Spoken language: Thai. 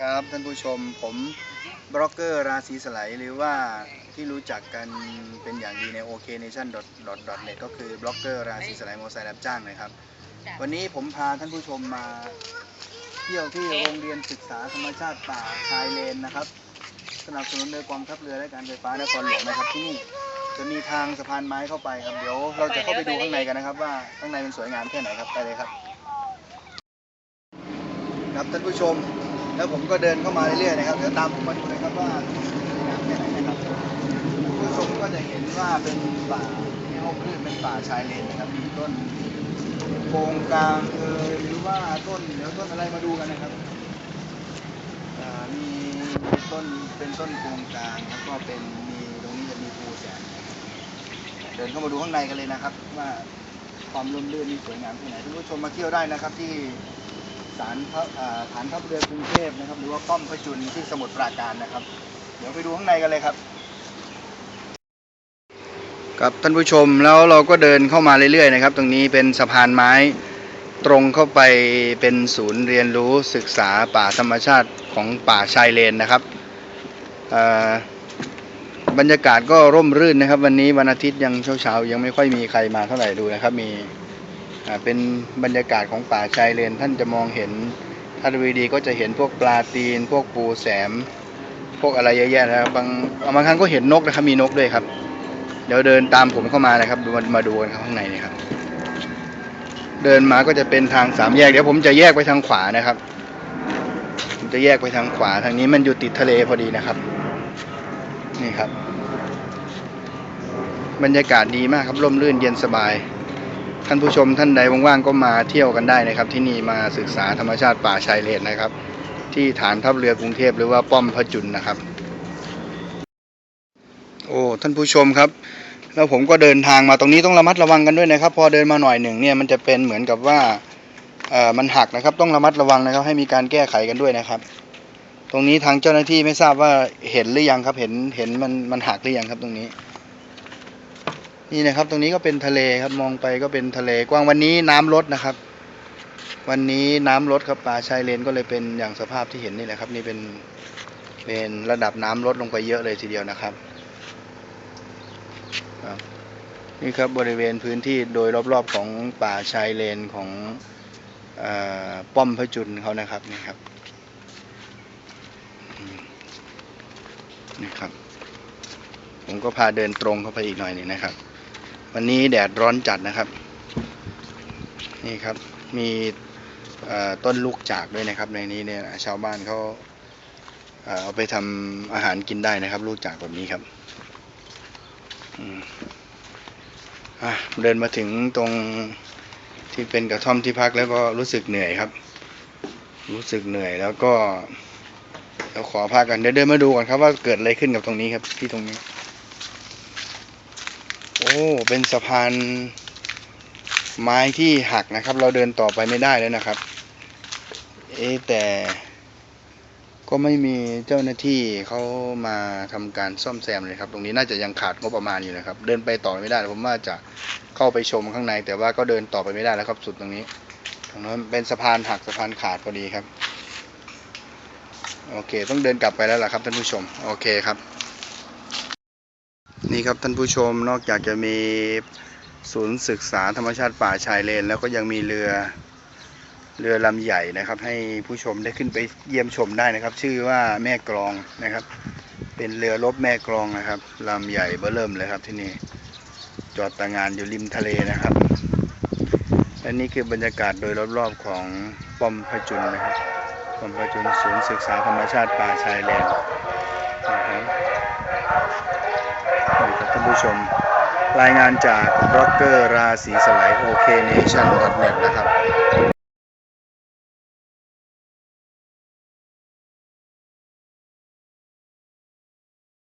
ครับท่านผู้ชมผมบล็อกเกอร์ราศีสไลด์หรือว่าที่รู้จักกันเป็นอย่างดีใน oknation.net ก็คือบล็อกเกอร์ราศีสไลด์มอเตอร์ไซค์รับจ้างนะครับ วันนี้ผมพาท่านผู้ชมมาเที่ยวที่โรงเรียนศึกษาธรรมชาติป่าชายเลนนะครับ สนับสนุนโดยกองทัพเรือและการไฟฟ้านครหลวงนะครับที่นี่จะมีทางสะพานไม้เข้าไปครับเดี๋ยวเราจะเข้าไปดูข้างในกันนะครับ ว่าข้างในมันสวยงามแค่ไหนครับไปเลยครับ ครับท่านผู้ชม แล้วผมก็เดินเข้ามาเรื่อยๆนะครับเดี๋ยวตามผมมาดูนะครับว่าสวยงามแค่ไหนนะครับผู้ชมก็จะเห็นว่าเป็นป่าที่ร่มรื่นเป็นป่าชายเลนนะครับมีต้นโกงกลางเอยหรือว่าต้นเดี๋ยวต้นอะไรมาดูกันนะครับมีต้นเป็นต้นโกงกลางแล้วก็เป็นมีตรงนี้จะมีภูแสนเดินเข้ามาดูข้างในกันเลยนะครับ ว่าความร่มรื่นนี่สวยงามแค่ไหนท่านผู้ชมมาเที่ยวได้นะครับที่ ศาลพระอ่าฐานทัพเรือกรุงเทพนะครับ หรือว่าป้อมพระจุลที่สมุทรปราการนะครับ เดี๋ยวไปดูข้างในกันเลยครับ ครับท่านผู้ชมแล้วเราก็เดินเข้ามาเรื่อยๆนะครับ ตรงนี้เป็นสะพานไม้ตรงเข้าไปเป็นศูนย์เรียนรู้ศึกษาป่าธรรมชาติของป่าชายเลนนะครับบรรยากาศก็ร่มรื่นนะครับ วันนี้วันอาทิตย์ยังเช้าๆยังไม่ค่อยมีใครมาเท่าไหร่ดูนะครับมี เป็นบรรยากาศของป่าชายเลนท่านจะมองเห็นถ้าดูดีก็จะเห็นพวกปลาตีน พวกปูแสม พวกอะไรเยอะแยะนะครับบางบางครั้งก็เห็นนกนะครับมีนกด้วยครับ เดี๋ยวเดินตามผมเข้ามานะครับมามาดูกันครับข้างในนี่ครับ เดินมาก็จะเป็นทางสามแยกเดี๋ยวผมจะแยกไปทางขวานะครับผมจะแยกไปทางขวาทางนี้มันอยู่ติดทะเลพอดีนะครับ นี่ครับ บรรยากาศดีมากครับร่มรื่นเย็นสบาย ท่านผู้ชมท่านใดว่างๆก็มาเที่ยวกันได้นะครับ ที่นี่มาศึกษาธรรมชาติป่าชายเลนนะครับ ที่ฐานทัพเรือกรุงเทพหรือว่าป้อมพระจุลนะครับ โอ้ท่านผู้ชมครับ แล้วผมก็เดินทางมาตรงนี้ต้องระมัดระวังกันด้วยนะครับ พอเดินมาหน่อยหนึ่งเนี่ยมันจะเป็นเหมือนกับว่าเอ่อมันหักนะครับ ต้องระมัดระวังนะครับ ให้มีการแก้ไขกันด้วยนะครับ ตรงนี้ทางเจ้าหน้าที่ไม่ทราบว่าเห็นหรือยังครับ เห็นเห็นมันมันหักหรือยังครับตรงนี้ นี่นะครับ ตรงนี้ก็เป็นทะเลครับมองไปก็เป็นทะเลกว้างวันนี้น้ำลดนะครับ วันนี้น้ำลดครับป่าชายเลนก็เลยเป็นอย่างสภาพที่เห็นนี่แหละครับ นี่เป็นเป็นระดับน้ำลดลงไปเยอะเลยทีเดียวนะครับครับนี่ครับบริเวณพื้นที่โดยรอบๆของป่าชายเลนของอป้อมพระจุลเขานะครับนี่ครับนี่ครับ ผมก็พาเดินตรงเข้าไปอีกหน่อยนึงนะครับ วันนี้แดดร้อนจัดนะครับ นี่ครับมีต้นลูกจากด้วยนะครับ ในนี้เนี่ยชาวบ้านเขาเอาไปทำอาหารกินได้นะครับ ลูกจากแบบนี้ครับอืมอะเดินมาถึงตรงที่เป็นกระท่อมที่พักแล้วก็รู้สึกเหนื่อยครับ รู้สึกเหนื่อยแล้วก็เดี๋ยวขอพักกันเดี๋ยวเดินมาดูก่อนครับว่าเกิดอะไรขึ้นกับตรงนี้ครับที่ตรงนี้ โอ้ เป็นสะพานไม้ที่หักนะครับ เราเดินต่อไปไม่ได้แล้วนะครับ เอะแต่ก็ไม่มีเจ้าหน้าที่เขามาทำการซ่อมแซมเลยครับ ตรงนี้น่าจะยังขาดงบประมาณอยู่นะครับ เดินไปต่อไม่ได้ผมว่าจะเข้าไปชมข้างใน แต่ว่าก็เดินต่อไปไม่ได้แล้วครับ สุดตรงนี้ตรงนั้นเป็นสะพานหักสะพานขาดพอดีครับ โอเค ต้องเดินกลับไปแล้วล่ะครับท่านผู้ชม โอเคครับ นี่ครับท่านผู้ชมนอกจากจะมีศูนย์ศึกษาธรรมชาติป่าชายเลน แล้วก็ยังมีเรือเรือลำใหญ่นะครับ ให้ผู้ชมได้ขึ้นไปเยี่ยมชมได้นะครับ ชื่อว่าแม่กลองนะครับ เป็นเรือรบแม่กลองนะครับลำใหญ่เบ้อเริ่มเลยครับที่นี่จอดตางานอยู่ริมทะเลนะครับและนี่คือบรรยากาศโดยรอบๆของป้อมพระจุลนะครับป้อมพระจุลศูนย์ศึกษาธรรมชาติป่าชายเลนนะครับ นี่ครับท่านผู้ชม รายงานจากบล็อกเกอร์ราศีสไลโอเคเนชั่นวอลเน็ตนะครับ